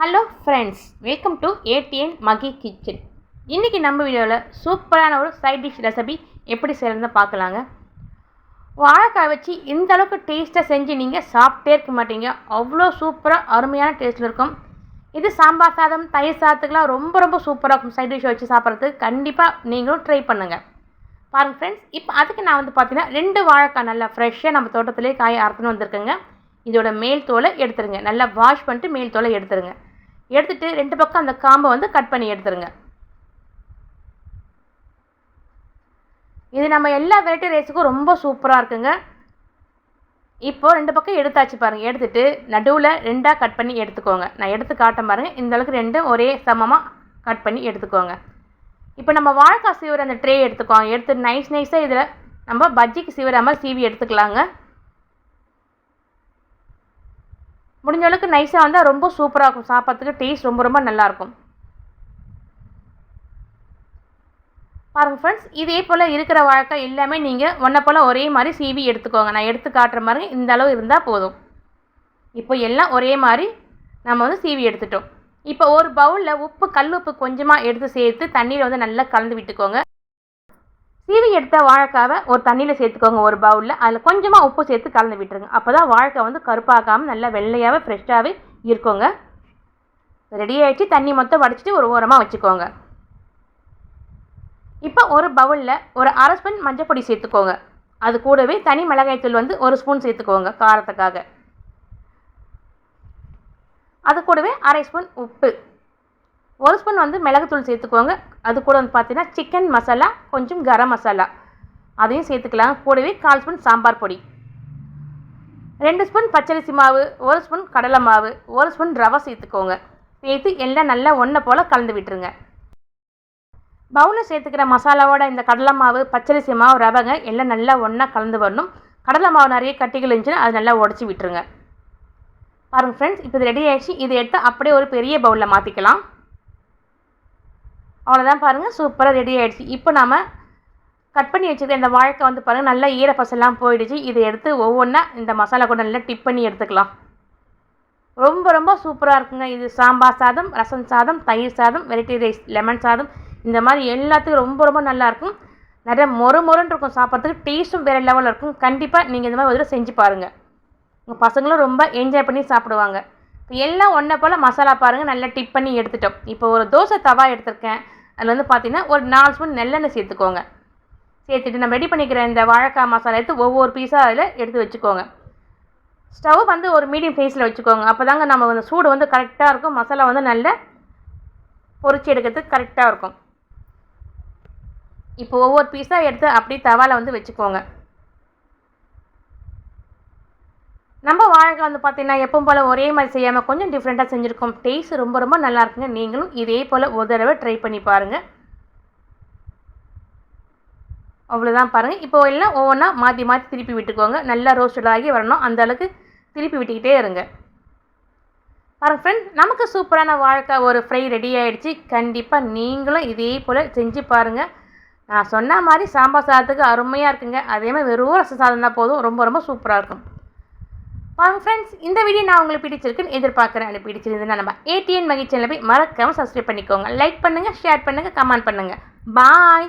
Hello friends welcome to ATN Magi kitchen இன்றைக்கி நம்ம வீடியோவில் சூப்பரான ஒரு சைட் டிஷ் ரெசிபி எப்படி செய்யறதுன்னு பார்க்கலாங்க. வாழைக்காய் வச்சு இந்த அளவுக்கு டேஸ்ட்டாக செஞ்சு நீங்கள் சாப்பிட்டே இருக்க மாட்டீங்க. அவ்வளோ சூப்பராக அருமையான டேஸ்ட்டில் இருக்கும். இது சாம்பார் சாதம் தயிர் சாதத்துக்குலாம் ரொம்ப ரொம்ப சூப்பராக இருக்கும் சைட் டிஷ் வச்சு சாப்பிட்றதுக்கு. கண்டிப்பாக நீங்களும் ட்ரை பண்ணுங்கள் பாருங்கள் ஃப்ரெண்ட்ஸ் இப்போ அதுக்கு நான் வந்து பார்த்தீங்கன்னா ரெண்டு வாழைக்காய் நல்லா ஃப்ரெஷ்ஷாக நம்ம தோட்டத்திலே காய் அறுத்துன்னு வந்திருக்கேங்க. இதோட மேல் தோலை எடுத்துருங்க. நல்லா வாஷ் பண்ணிட்டு மேல் தோலை எடுத்துருங்க. எடுத்துட்டு ரெண்டு பக்கம் அந்த காம்பை வந்து கட் பண்ணி எடுத்துருங்க. இது நம்ம எல்லா வெரைட்டி ரைஸுக்கும் ரொம்ப சூப்பராக இருக்குங்க. இப்போது ரெண்டு பக்கம் எடுத்தாச்சு பாருங்கள் எடுத்துட்டு நடுவில் ரெண்டாக கட் பண்ணி எடுத்துக்கோங்க. நான் எடுத்து காட்டேன் பாருங்கள் இந்த அளவுக்கு ரெண்டும் ஒரே சமமாக கட் பண்ணி எடுத்துக்கோங்க. இப்போ நம்ம வாழைக்காய் சீவுற அந்த ட்ரே எடுத்துக்கோங்க. எடுத்து நைஸ் நைஸாக இதில் நம்ம பஜ்ஜிக்கு சீவுற மாதிரி சீவி எடுத்துக்கலாங்க. முடிஞ்ச அளவுக்கு நைஸாக வந்தால் ரொம்ப சூப்பராக இருக்கும். சாப்பிட்றதுக்கு டேஸ்ட் ரொம்ப ரொம்ப நல்லாயிருக்கும் பாருங்கள் ஃப்ரெண்ட்ஸ் இதே போல் இருக்கிற வாழ்க்கை எல்லாமே நீங்கள் ஒன்றை போல் ஒரே மாதிரி சீவி எடுத்துக்கோங்க. நான் எடுத்து காட்டுற மாதிரி இந்த அளவு இருந்தால் போதும். இப்போ எல்லாம் ஒரே மாதிரி நம்ம வந்து சீவி எடுத்துட்டோம். இப்போ ஒரு பவுலில் உப்பு கல் உப்பு கொஞ்சமாக எடுத்து சேர்த்து தண்ணியில் வந்து நல்லா கலந்து விட்டுக்கோங்க. சீவி எடுத்த வாழைக்காவை ஒரு தண்ணியில் சேர்த்துக்கோங்க ஒரு பவுலில் அதில் கொஞ்சமாக உப்பு சேர்த்து கலந்து விட்டுருங்க. அப்போ தான் வாழைக்காய் வந்து கருப்பாக்காமல் நல்லா வெள்ளையாகவே ஃப்ரெஷ்ஷாகவே இருக்குங்க. ரெடி ஆகிடுச்சு தண்ணி மொத்தம் வடிச்சிட்டு ஒரு ஓரமாக வச்சுக்கோங்க. இப்போ ஒரு பவுலில் ஒரு அரை ஸ்பூன் மஞ்சப்பொடி சேர்த்துக்கோங்க. அது கூடவே தனி மிளகாய்த்தூள் வந்து ஒரு ஸ்பூன் சேர்த்துக்கோங்க காரத்துக்காக. அது கூடவே அரை ஸ்பூன் உப்பு. ஒரு ஸ்பூன் வந்து மிளகுத்தூள் சேர்த்துக்கோங்க. அது கூட வந்து பார்த்தீங்கன்னா சிக்கன் மசாலா கொஞ்சம் கரம் மசாலா அதையும் சேர்த்துக்கலாம். கூடவே கால் ஸ்பூன் சாம்பார் பொடி. ரெண்டு ஸ்பூன் பச்சரிசி மாவு ஒரு ஸ்பூன் கடலை மாவு ஒரு ஸ்பூன் ரவை சேர்த்துக்கோங்க. சேர்த்து எல்லாம் நல்லா ஒன்றை போல் கலந்து விட்டுருங்க. பவுலில் சேர்த்துக்கிற மசாலாவோட இந்த கடலை மாவு பச்சரிசி மாவு ரவைங்க எல்லாம் நல்லா ஒன்றா கலந்து வரணும். கடலை மாவு நிறைய கட்டிகள் இருந்துச்சுன்னா அது நல்லா உடச்சி விட்டுருங்க. பாருங்கள் ஃப்ரெண்ட்ஸ் இப்போ இது ரெடி ஆகிடுச்சு இதை எடுத்து அப்படியே ஒரு பெரிய பவுலில் மாற்றிக்கலாம் அவ்வளோதான் பாருங்கள் சூப்பராக ரெடி ஆகிடுச்சு இப்போ நம்ம கட் பண்ணி வச்சுருக்க இந்த வாழைக்காய் வந்து பாருங்கள் நல்லா ஈரப்பசெல்லாம் போயிடுச்சு. இதை எடுத்து ஒவ்வொன்றா இந்த மசாலா கூட நல்லா டிப் பண்ணி எடுத்துக்கலாம். ரொம்ப ரொம்ப சூப்பராக இருக்குங்க. இது சாம்பார் சாதம் ரசம் சாதம் தயிர் சாதம் வெரைட்டி ரைஸ் லெமன் சாதம். இந்த மாதிரி எல்லாத்துக்கும் ரொம்ப ரொம்ப நல்லாயிருக்கும் நிறைய மொறு மொறுன்னு இருக்கும் சாப்பிட்றதுக்கு. டேஸ்ட்டும் வேறு லெவலில் இருக்கும். கண்டிப்பாக நீங்கள் இந்த மாதிரி ஒரு செஞ்சு பாருங்கள் உங்கள் பசங்களும் ரொம்ப என்ஜாய் பண்ணி சாப்பிடுவாங்க. இப்போ எல்லாம் ஒன்றை போல் மசாலா பாருங்கள் நல்லா டிப் பண்ணி எடுத்துட்டோம். இப்போ ஒரு தோசை தவா எடுத்திருக்கேன். அதில் வந்து பார்த்திங்கன்னா ஒரு நாலு ஸ்பூன் நெல்லெண்ணெய் சேர்த்துக்கோங்க. சேர்த்துட்டு நம்ம ரெடி பண்ணிக்கிற இந்த வாழைக்காய் மசாலா எடுத்து ஒவ்வொரு பீஸாக அதில் எடுத்து வச்சுக்கோங்க. ஸ்டவ் வந்து ஒரு மீடியம் ஃப்ளேஸில் வச்சுக்கோங்க. அப்போ தாங்க நம்ம வந்து சூடு வந்து கரெக்டாக இருக்கும். மசாலா வந்து நல்ல பொறிச்சு எடுக்கிறதுக்கு கரெக்டாக இருக்கும். இப்போ ஒவ்வொரு பீஸாக எடுத்து அப்படியே தவாவில் வந்து வச்சுக்கோங்க. நம்ம வாழைக்காய் வந்து பார்த்தீங்கன்னா எப்பவும் போல் ஒரே மாதிரி செய்யாமல் கொஞ்சம் டிஃப்ரெண்ட்டாக செஞ்சுருக்கோம். டேஸ்ட் ரொம்ப ரொம்ப நல்லா இருக்குங்க. நீங்களும் இதே போல் ஒரு தடவை ட்ரை பண்ணி பாருங்கள் அவ்வளோதான் பாருங்கள் இப்போ எல்லாம் ஒவ்வொன்றா மாற்றி மாற்றி திருப்பி விட்டுக்கோங்க. நல்லா ரோஸ்டடாகி வரணும். அந்த அளவுக்கு திருப்பி விட்டுக்கிட்டே இருங்க. பாருங்கள் ஃப்ரெண்ட் நமக்கு சூப்பரான வாழைக்காய் ஒரு ஃப்ரை ரெடி ஆகிடுச்சு கண்டிப்பாக நீங்களும் இதே போல் செஞ்சு பாருங்கள் நான் சொன்ன மாதிரி சாம்பார் சாதத்துக்கு அருமையாக இருக்குங்க. அதே மாதிரி வெறும் ரசம் சாதம் தான் போதும். ரொம்ப ரொம்ப சூப்பராக இருக்கும். வாங்க ஃப்ரெண்ட்ஸ் இந்த வீடியோ நான் உங்களுக்கு பிடிச்சிருக்குன்னு எதிர்பார்க்குறேன். எனக்கு பிடிச்சிருந்ததுன்னா நம்ம ஏடிஎன் மகிழ்ச்சியில் போய் மறக்காமல் சப்ஸ்கிரைப் பண்ணிக்கோங்க. லைக் பண்ணுங்கள் ஷேர் பண்ணுங்கள் கமெண்ட் பண்ணுங்கள் பாய்